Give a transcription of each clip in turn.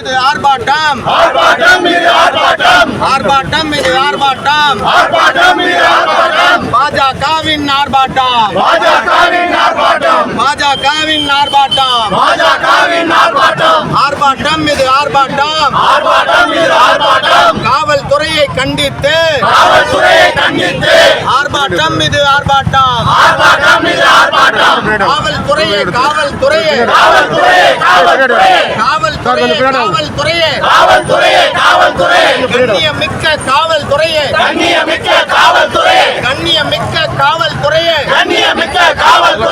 இது ஆர்ப்பாட்டம். ஆர்ப்பாட்டம் இது ஆர்ப்பாட்டம். ஆர்ப்பாட்டம் இது ஆர்ப்பாட்டம் ஆர்ப்பாட்டம் இது ஆர்ப்பாட்டம் பாஜகவின் ஆர்ப்பாட்டம். பாஜகவின் ஆர்ப்பாட்டம். பாஜகவின் ஆர்ப்பாட்டம் பாஜகவின் ஆர்ப்பாட்டம் ஆர்ப்பாட்டம் இது ஆர்ப்பாட்டம். ஆர்ப்பாட்டம் இது ஆர்ப்பாட்டம் காவல்துறையை கண்டித்து காவல்துறையை கண்டித்து ஆர்ப்பாட்டம் இது ஆர்ப்பாட்டம். ஆர்ப்பாட்டம் இது ஆர்ப்பாட்டம். காவல்துறையை காவல்துறையை. காவல்துறையை காவல்துறையை. காவல்துறையை காவல்துறையை. காவல்துறையை காவல்துறையை. கண்ணியமிக்க காவல்துறையை. கண்ணியமிக்க காவல்துறையை. கண்ணியமிக்க காவல்துறையை. கண்ணியமிக்க காவல்துறையை. ஏவல்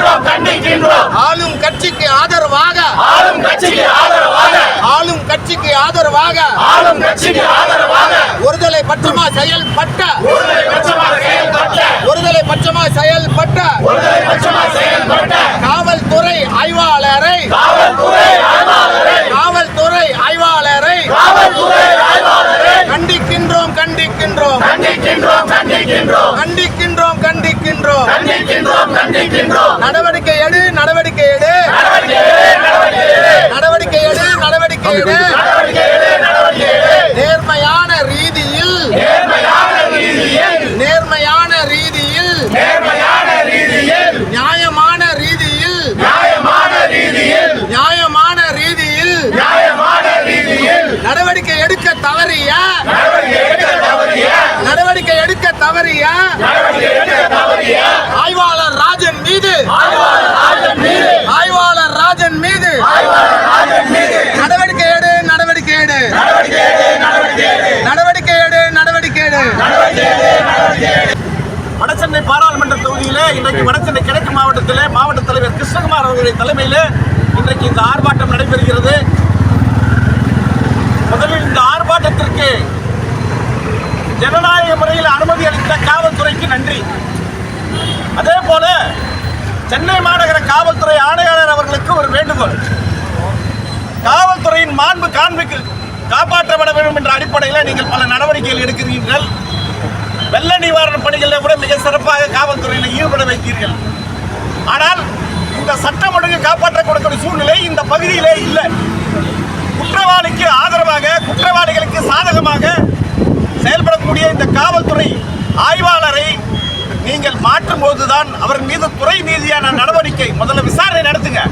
கண்டிக்கின்றோம் கண்டிக்கின்றோம். ஆளும் கட்சிக்கு ஆதரவாக. ஆளும் கட்சிக்கு ஆதரவாக. ஆளும் கட்சிக்கு ஆதரவாக. ஆளும் கட்சிக்கு ஆதரவாக. ஒருதலை பட்சமா செயல்பட்ட. ஒருதலை பட்சமாக செயல்பட்ட. ஒருதலை பட்சமா செயல்பட்ட. ஒருதலை பட்சமாக நடவடிக்கை வடசென்னை பாராளுமன்ற தொகுதியிலே இன்றைக்கு வடசென்னை கிழக்கு மாவட்டத்திலே மாவட்ட தலைவர் கிருஷ்ணகுமார் அவர்களுடைய தலைமையில் இன்றைக்கு இந்த ஆர்ப்பாட்டம் நடைபெறுகிறது. முதலில் இந்த ஆர்ப்பாட்டத்திற்கு ஜனநாயக முறையில் அனுமதி அளித்த காவல்துறைக்கு நன்றி. அதே போல சென்னை மாநகர காவல்துறை ஆணையாளர் அவர்களுக்கு ஒரு வேண்டுகோள். காவல்துறையின் மாண்பு காண்பிக்கு காப்பாற்றப்பட வேண்டும் என்ற அடிப்படையில் நீங்கள் பல நடவடிக்கைகள் எடுக்கிறீர்கள். வெள்ள நிவாரண பணிகளில் கூட மிக சிறப்பாக காவல்துறையில் ஈடுபட வைத்தீர்கள். ஆனால் இந்த சட்டம் ஒழுங்கு காப்பாற்றக்கூடிய சூழ்நிலை இந்த பகுதியிலே இல்லை. குற்றவாளிக்கு ஆதரவாக குற்றவாளிகளுக்கு சாதகமாக செயல்படக்கூடிய இந்த காவல்துறை ஆய்வாளரை நீங்கள் மாற்றும் போதுதான் அவர் மீது துறை நீதியான நடவடிக்கை முதல்ல விசாரணை நடத்துங்க.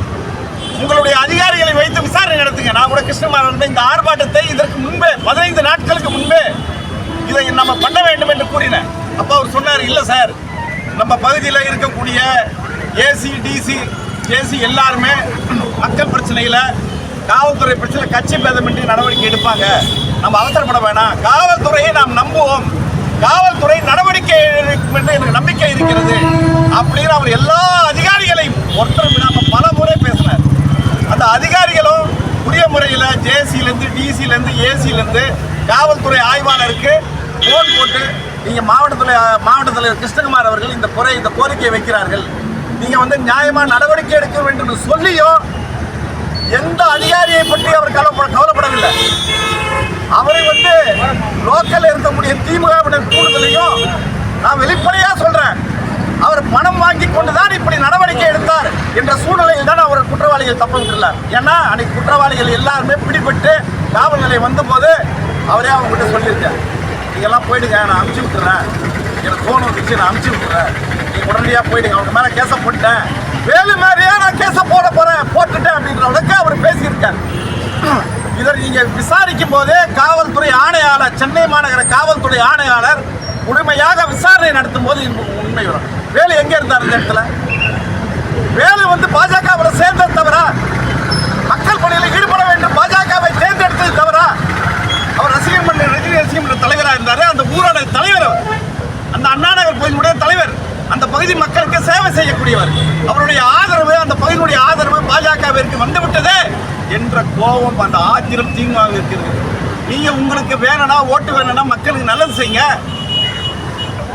உங்களுடைய அதிகாரிகளை வைத்து விசாரணை நடத்துங்க. நான் கூட கிருஷ்ணமாரன் இந்த ஆர்ப்பாட்டத்தை இதற்கு முன்பே பதினைந்து நாட்களுக்கு முன்பே இதை நம்ம பண்ண வேண்டும் என்று கூறினேன். அப்போ அவர் சொன்னார் இல்லை சார் நம்ம பகுதியில் இருக்கக்கூடிய ஏசி டிசி ஏசி எல்லாருமே மக்கள் பிரச்சனையில் காவல்துறை பிரச்சனை கட்சி பேதமின்றி நடவடிக்கை எடுப்பாங்க. நம்ம அவசரப்பட வேணாம். காவல்துறையை நாம் நம்புவோம். காவல்துறை நடவடிக்கை எடுக்கும் என்று எனக்கு நம்பிக்கை இருக்கிறது. அப்படின்னு அவர் எல்லா அதிகாரிகளையும் ஒருத்தர் விடாமல் பல முறை பேசினார். அந்த அதிகாரிகளும் உரிய முறையில் ஜேசிலேருந்து டிசிலேருந்து ஏசிலேருந்து காவல்துறை ஆய்வாளருக்கு ஃபோன் போட்டு நீங்கள் மாவட்டத்தில் மாவட்டத்தில் கிருஷ்ணகுமார் அவர்கள் இந்த குறை இந்த கோரிக்கையை வைக்கிறார்கள். நீங்கள் வந்து நியாயமாக நடவடிக்கை எடுக்க வேண்டும் என்று சொல்லியும் எந்த அதிகாரியை பற்றி அவர் கவலைப்பட கவலைப்படவில்லை. அவரை வந்து லோக்கலில் இருக்கக்கூடிய திமுகவினர் கூடுதலையும் நான் வெளிப்படையாக சொல்கிறேன் அவர் பணம் வாங்கி கொண்டு தான் இப்படி நடவடிக்கை எடுத்தார் என்ற சூழ்நிலையில் தான் அவர் குற்றவாளிகள் தப்பிட்டுள்ளார் ஏன்னா அன்னைக்கு குற்றவாளிகள் எல்லாருமே பிடிபட்டு காவல் நிலையம் வந்தபோது அவரே அவங்க கிட்ட சொல்லியிருக்கார். நீங்கள்லாம் போயிடுங்க நான் அனுப்பிச்சு விட்டுறேன். எனக்கு ஃபோன் வந்துச்சு நான் அனுப்பிச்சி விட்டுறேன். நீங்கள் உடனடியாக போயிடுங்க அவங்க மேலே கேஸை போட்டேன் வேலு மாதிரியே நான் கேஸை போட போகிறேன் போட்டுட்டேன் அப்படின்ற அளவுக்கு அவர் பேசியிருக்கார். இதை நீங்கள் விசாரிக்கும் போதே காவல்துறை ஆணையாளர் சென்னை மாநகர காவல்துறை ஆணையாளர் முழுமையாக விசாரணை நடத்தும் போது உண்மை வரும். வேலு எங்கே இருந்தார் இந்த இடத்துல? வேலு வந்து பாஜகவில் சேர்ந்தது தவிர மக்கள் பணியில் ஈடுபட வேண்டும் பாஜகவை தேர்ந்தெடுத்தது தவிர அவர் ரசிகர் மன்ற ரஜினி ரசிகர் மன்ற தலைவராக இருந்தார் அந்த ஊரோட தலைவர் அவர் அந்த அண்ணாநகர் கோயிலுடைய தலைவர் அந்த பகுதி மக்களுக்கு சேவை செய்யக்கூடியவர் அவருடைய ஆதரவு அந்த பகுதியினுடைய ஆதரவு பாஜகவிற்கு வந்துவிட்டது என்ற கோபம் அந்த ஆத்திரம் தீங்காக இருக்கிறது. நீங்கள் உங்களுக்கு வேணும்னா ஓட்டு வேணும்னா மக்களுக்கு நல்லது செய்யுங்க.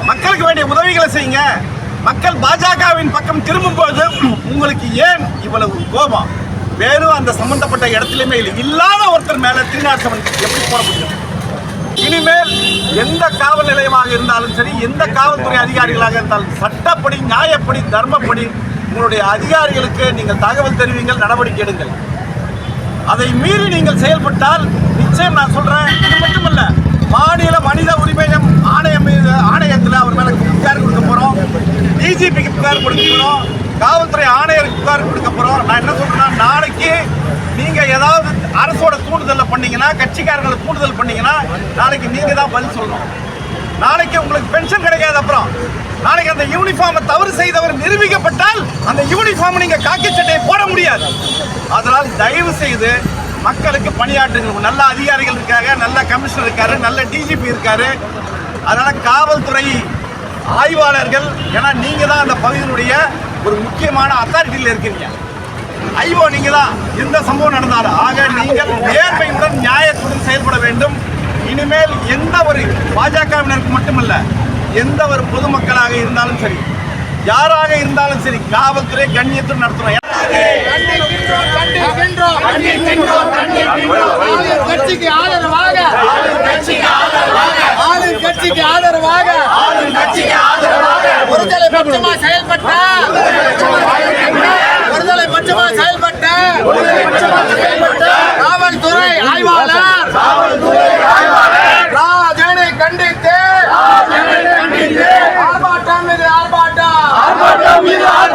மக்களுக்கு வேண்டிய உதவிகளை செய்யுங்க. மக்கள் பாஜகவின் பக்கம் திரும்பும்போது உங்களுக்கு ஏன் இவ்வளவு கோபம்? வேறு அந்த சம்பந்தப்பட்ட இடத்துலையுமே இல்லை. இல்லாத ஒருத்தர் மேலே திருநாசவன் எப்படி போட முடியும்? இனிமேல் எந்த காவல் நிலையமாக இருந்தாலும் சரி எந்த காவல்துறை அதிகாரிகளாக இருந்தாலும் சட்டப்படி நியாயப்படி தர்மப்படி உங்களுடைய அதிகாரிகளுக்கு நீங்கள் தகவல் தெரிவிங்கள் நடவடிக்கை எடுங்கள். அதை மீறி நீங்கள் செயல்பட்டால் நிச்சயம் நான் சொல்றேன் இது மட்டுமல்ல மாநில மனித உரிமையம் ஆணையம் ஆணையத்தில் அவர் மேலே புகார் கொடுக்க போறோம். டிஜிபிக்கு புகார் கொடுக்க போறோம். காவல்துறை ஆணையருக்கு புகார் கொடுக்க போறோம். நான் என்ன சொல்றேன்னா நாளைக்கு நீங்க ஏதாவது அரசோட தூண்டுதலில் பண்ணீங்கன்னா கட்சிக்காரங்களை தூண்டுதல் பண்ணீங்கன்னா நாளைக்கு நீங்க தான் பதில் சொல்லணும். நாளைக்கு உங்களுக்கு பென்ஷன் கிடைக்காது அப்புறம் நாளைக்கு அந்த யூனிஃபார்மை தவறு செய்தவர் நிரூபிக்கப்பட்டால் அந்த யூனிஃபார்ம் நீங்க காக்கி சட்டையை போட முடியாது அதனால் தயவு செய்து மக்களுக்கு பணியாற்றுங்க. நல்ல அதிகாரிகள் இருக்காங்க நல்ல கமிஷனர் இருக்காரு நல்ல டிஜிபி இருக்காரு. அதனால காவல்துறை ஆய்வாளர்கள் ஏன்னா நீங்க தான் அந்த பகுதியினுடைய ஒரு முக்கியமான அத்தாரிட்டியில் இருக்கீங்க. ஐயோ நீங்க தான் எந்த சம்பவம் நடந்தாலும் ஆக நீங்கள் நேர்மையுடன் நியாயத்துடன் செயல்பட வேண்டும். இனிமேல் எந்த ஒரு பாஜகவினருக்கு மட்டுமல்ல எந்த ஒரு பொதுமக்களாக இருந்தாலும் சரி யாராக இருந்தாலும் சரி காவல்துறை கண்ணியத்துடன் நடத்தணும். கட்சிக்கு ஆதரவாக ஆளும் கட்சிக்கு ஆதரவாக ஒருதலை பட்சமா செயல்பட்ட ஒருதலை பட்சமா செயல்பட்ட காவல்துறை ஆய்வாளர். ராஜனை கண்டித்து கண்டித்து ஆர்ப்பாட்டம் இது ஆர்ப்பாட்டம் ஆர்ப்பாட்டம் மீது ஆர்ப்பாட்டம் ஆர்ப்பாட்டம் இது ஆர்ப்பாட்டம் ஆர்ப்பாட்டம் மீது ஆர்ப்பாட்டம்